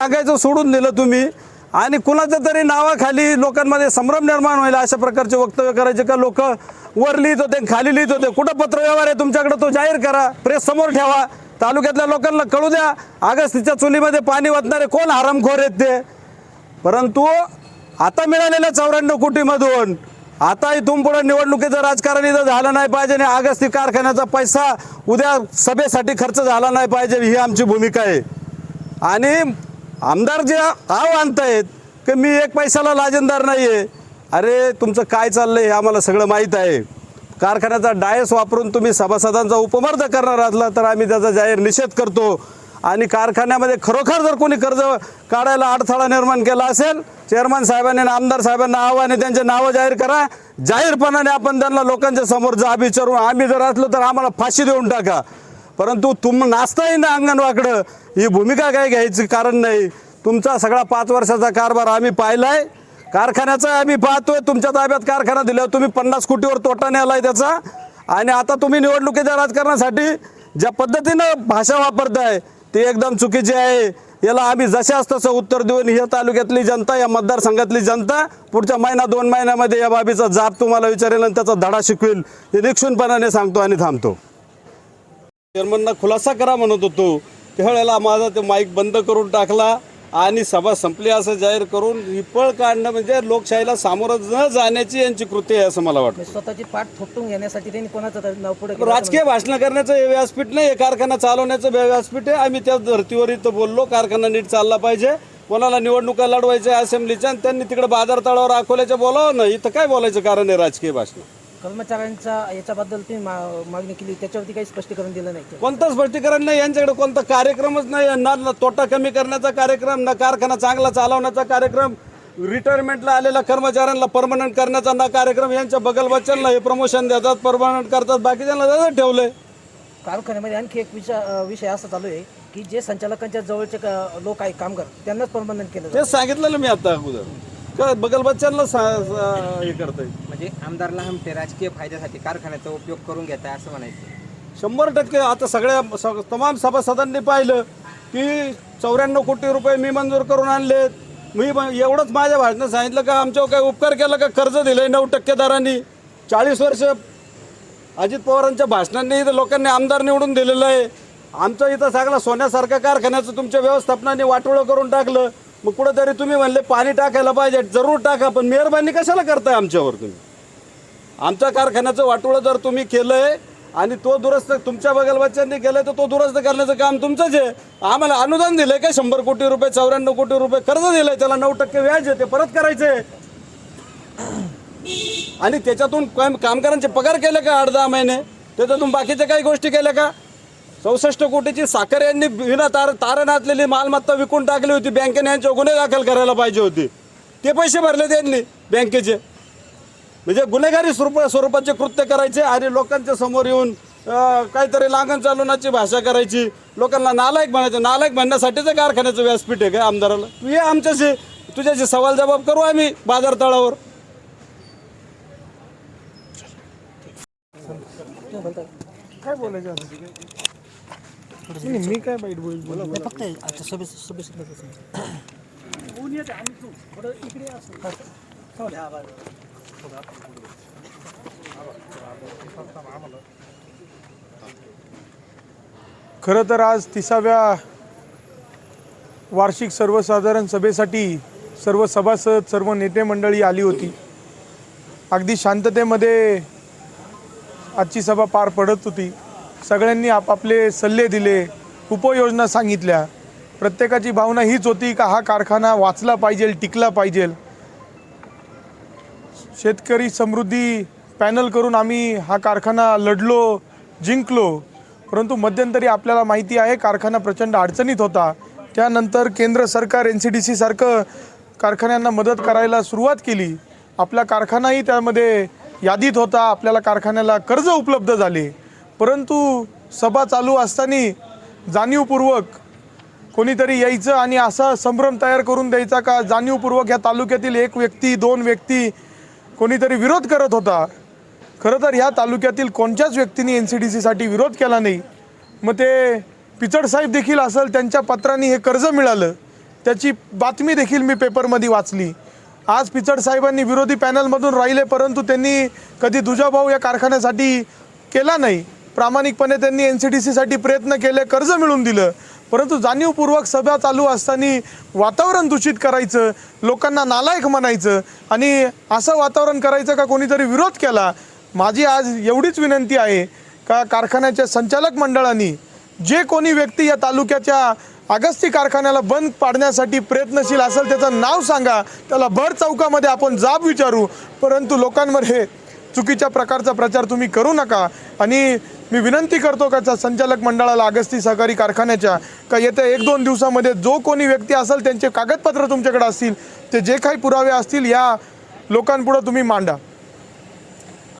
सांगायचं सोडून दिलं तुम्ही. आणि कुणाच्या तरी नावाखाली लोकांमध्ये संभ्रम निर्माण व्हायला अशा प्रकारचे वक्तव्य करायचे का? लोक वर लिहित होते खाली लिहित होते. कुठं पत्रव्यवहार आहे तुमच्याकडे? तो जाहीर करा. प्रेस समोर ठेवा. तालुक्यातल्या लोकांना कळू द्या. आगस्तीच्या चुलीमध्ये पाणी वाचणारे कोण आरामखोर आहेत ते? परंतु आता मिळालेल्या चौऱ्याण्णव कोटीमधून आता इथून पुढे निवडणुकीचं राजकारण इथं झालं नाही पाहिजे आणि आगस्ती कारखान्याचा पैसा उद्या सभेसाठी खर्च झाला नाही पाहिजे ही आमची भूमिका आहे. आणि आमदार जे आव आणतायत की मी एक पैशाला लाजनदार नाही आहे अरे तुमचं काय चाललंय हे आम्हाला सगळं माहीत आहे. कारखान्याचा डायस वापरून तुम्ही सभासदांचा उपमर्द करणार असला तर आम्ही त्याचा जाहीर निषेध करतो. आणि कारखान्यामध्ये खरोखर जर कोणी कर्ज काढायला अडथळा निर्माण केला असेल चेअरमन साहेबांनी आणि आमदार साहेबांना आव्हाने त्यांचे नावं जाहीर करा. जाहीरपणाने आपण त्यांना लोकांच्या समोर जा विचारून आम्ही जर असलो तर आम्हाला फाशी देऊन टाका. परंतु तुम नाचताही ना अंगणवाकडं. ही भूमिका काय घ्यायची कारण नाही. तुमचा सगळा पाच वर्षाचा कारभार आम्ही पाहिलाय. कारखान्याचा आम्ही पाहतोय. तुमच्या ताब्यात कारखाना दिल्यावर तुम्ही पन्नास कोटीवर तोटा नेलाय त्याचा. आणि आता तुम्ही निवडणुकीच्या राजकारणासाठी ज्या पद्धतीनं भाषा वापरताय ती एकदम चुकीची आहे. याला आम्ही जशाच तसं उत्तर देऊन या तालुक्यातली जनता या मतदारसंघातली जनता पुढच्या महिना दोन महिन्यामध्ये या बाबीचा जाब तुम्हाला विचारेल आणि त्याचा धडा शिकवेल. हे निक्षूनपणाने सांगतो आणि थांबतो. चेअरमनना खुलासा करा म्हणत होतो. त्यावेळेला माझा ते माईक बंद करून टाकला आणि सभा संपली असं जाहीर करून हिपळ काढणं म्हणजे लोकशाहीला सामोरं न जाण्याची यांची कृती आहे असं मला वाटतं. म्हणजे स्वतःची पाठ थोपटून घेण्यासाठी त्यांनी कोणाचं नाव पुढे राजकीय भाषण करण्याचं हे व्यासपीठ नाही हे कारखाना चालवण्याचं व्या- व्यासपीठ आहे. आम्ही त्या धर्तीवर इथं बोललो कारखाना नीट चालला पाहिजे. कोणाला निवडणुका लढवायच्या असेंब्लीच्या आणि त्यांनी तिकडे बाजार तळावर अकोल्याच्या बोलावं ना इथं काय बोलायचं कारण आहे राजकीय भाषण? कर्मचाऱ्यांच्या याच्याबद्दल तुम्ही मा- मागणी केली त्याच्यावरती काही स्पष्टीकरण दिलं नाही. कोणतं स्पष्टीकरण नाही. यांच्याकडे कोणता कार्यक्रमच नाही. ना ना तोटा कमी करण्याचा कार्यक्रम ना कारखाना चांगला चालवण्याचा कार्यक्रम रिटायरमेंटला आलेल्या कर्मचाऱ्यांना परमनंट करण्याचा ना कार्यक्रम यांच्या बगल बच्चनला हे प्रमोशन देतात परमनंट करतात बाकीच्यांना त्याचं ठेवलंय. कारखान्यामध्ये आणखी एक विषय अं, विषय असा चालू आहे की जे संचालकांच्या जवळचे क- लोक आहे कामगार त्यांनाच परमनंट केलं जातं. तेच सांगितलेलं मी आता अगोदर. का बगल बच्चनला सा- सा- हे करतंय? म्हणजे आमदार लहामटे राजकीय फायद्यासाठी कारखान्याचा उपयोग करून घेत आहे असं म्हणायचं. शंभर टक्के. आता सगळ्या स- तमाम सभासदांनी पाहिलं की चौऱ्याण्णव कोटी रुपये मी मंजूर करून आणलेत. मी म- एवढंच माझ्या भाषणात सांगितलं का आमच्यावर काय उपकार केला का? कर्ज दिलंय नऊ टक्के दरांनी. चाळीस वर्ष अजित पवारांच्या भाषणांनी इथं लोकांनी आमदार निवडून दिलेलं आहे. आमचं इथं सगळं सोन्यासारख्या कारखान्याचं तुमच्या व्यवस्थापनाने वाटोळं करून टाकलं. मग कुठंतरी तुम्ही म्हणले पाणी टाकायला पाहिजे. जरूर टाका पण मेहरबानी कशाला करताय आमच्यावर तुम्ही? आमच्या कारखान्याचं वाटोळं जर तुम्ही केलंय आणि तो दुरुस्त तुमच्या बगलबच्च्यांनी केलंय तर तो दुरुस्त करण्याचं काम तुमचंच आहे. आम्हाला अनुदान दिलंय का? शंभर कोटी रुपये चौऱ्याण्णव कोटी रुपये कर्ज दिलंय त्याला नऊ टक्के व्याज आहे ते परत करायचे आणि त्याच्यातून काम कामगारांचे पगार केले का आठ दहा महिने? त्याच्यातून बाकीच्या काही गोष्टी केल्या का? चौसष्ट कोटीची साखर यांनी विना तार तारण असलेली मालमत्ता विकून टाकली होती. बँकेने यांच्यावर गुन्हे दाखल करायला पाहिजे होते. ते पैसे भरले त्यांनी बँकेचे. म्हणजे गुन्हेगारी स्वरूप स्वरूपाचे कृत्य करायचे आणि लोकांच्या समोर येऊन काहीतरी लागण चालवण्याची भाषा करायची. लोकांना नालायक म्हणायचं. नालायक म्हणण्यासाठीच कारखान्याचं व्यासपीठ आहे का आमदाराला? तू ये आमच्याशी. तुझ्याशी सवाल जबाब करू आम्ही बाजारतळावर काय बोलायचं नाही, फक्त आता सभे सभेसाठी खरं तर आज तिसाव्या वार्षिक सर्वसाधारण सभेसाठी सर्व सभासद सर्व नेते मंडळी आली होती. अगदी शांततेमध्ये आजची सभा पार पडत होती. सगळ्यांनी आपापले सल्ले दिले उपयोजना सांगितल्या. प्रत्येकाची भावना हीच होती का हा कारखाना वाचला पाहिजे टिकला पाहिजे. शेतकरी समृद्धी पॅनल करून आम्ही हा कारखाना लढलो जिंकलो. परंतु मध्यंतरी आपल्याला माहिती आहे कारखाना प्रचंड अडचणीत होता. त्यानंतर केंद्र सरकार एन सी डी सी सारखं कारखान्यांना मदत करायला सुरुवात केली. आपला कारखानाही त्यामध्ये यादीत होता आपल्याला कारखान्याला कर्ज उपलब्ध झाले. परंतु सभा चालू असताना जाणीवपूर्वक कोणीतरी यायचं आणि असा संभ्रम तयार करून द्यायचा का? जाणीवपूर्वक ह्या तालुक्यातील एक व्यक्ती दोन व्यक्ती कोणीतरी विरोध करत होता. खरं तर ह्या तालुक्यातील कोणत्याच व्यक्तीने एन सी डी सीसाठी विरोध केला नाही. मग ते पिचडसाहेब देखील असेल त्यांच्या पत्रांनी हे कर्ज मिळालं. त्याची बातमी देखील मी पेपरमध्ये वाचली. आज पिचडसाहेबांनी विरोधी पॅनलमधून राहिले परंतु त्यांनी कधी दुजाभाऊ या कारखान्यासाठी केला नाही. प्रामाणिकपणे त्यांनी एन सी डी सीसाठी प्रयत्न केले कर्ज मिळवून दिलं. परंतु जाणीवपूर्वक सभा चालू असताना वातावरण दूषित करायचं लोकांना नालायक म्हणायचं आणि असं वातावरण करायचं का कोणीतरी विरोध केला माझी आज एवढीच विनंती आहे का कारखान्याच्या संचालक मंडळांनी जे कोणी व्यक्ती या तालुक्याच्या अगस्ती कारखान्याला बंद पाडण्यासाठी प्रयत्नशील असेल त्याचं नाव सांगा त्याला भर चौकामध्ये आपण जाब विचारू. परंतु लोकांमध्ये चुकीच्या प्रकारचा प्रचार तुम्ही करू नका. आणि मी विनंती करतो का संचालक मंडळाला अगस्ती सहकारी कारखान्याच्या का येत्या एक दोन दिवसामध्ये जो कोणी व्यक्ती असेल त्यांचे कागदपत्र तुमच्याकडे असतील ते जे काही पुरावे असतील या लोकांपुढं तुम्ही मांडा.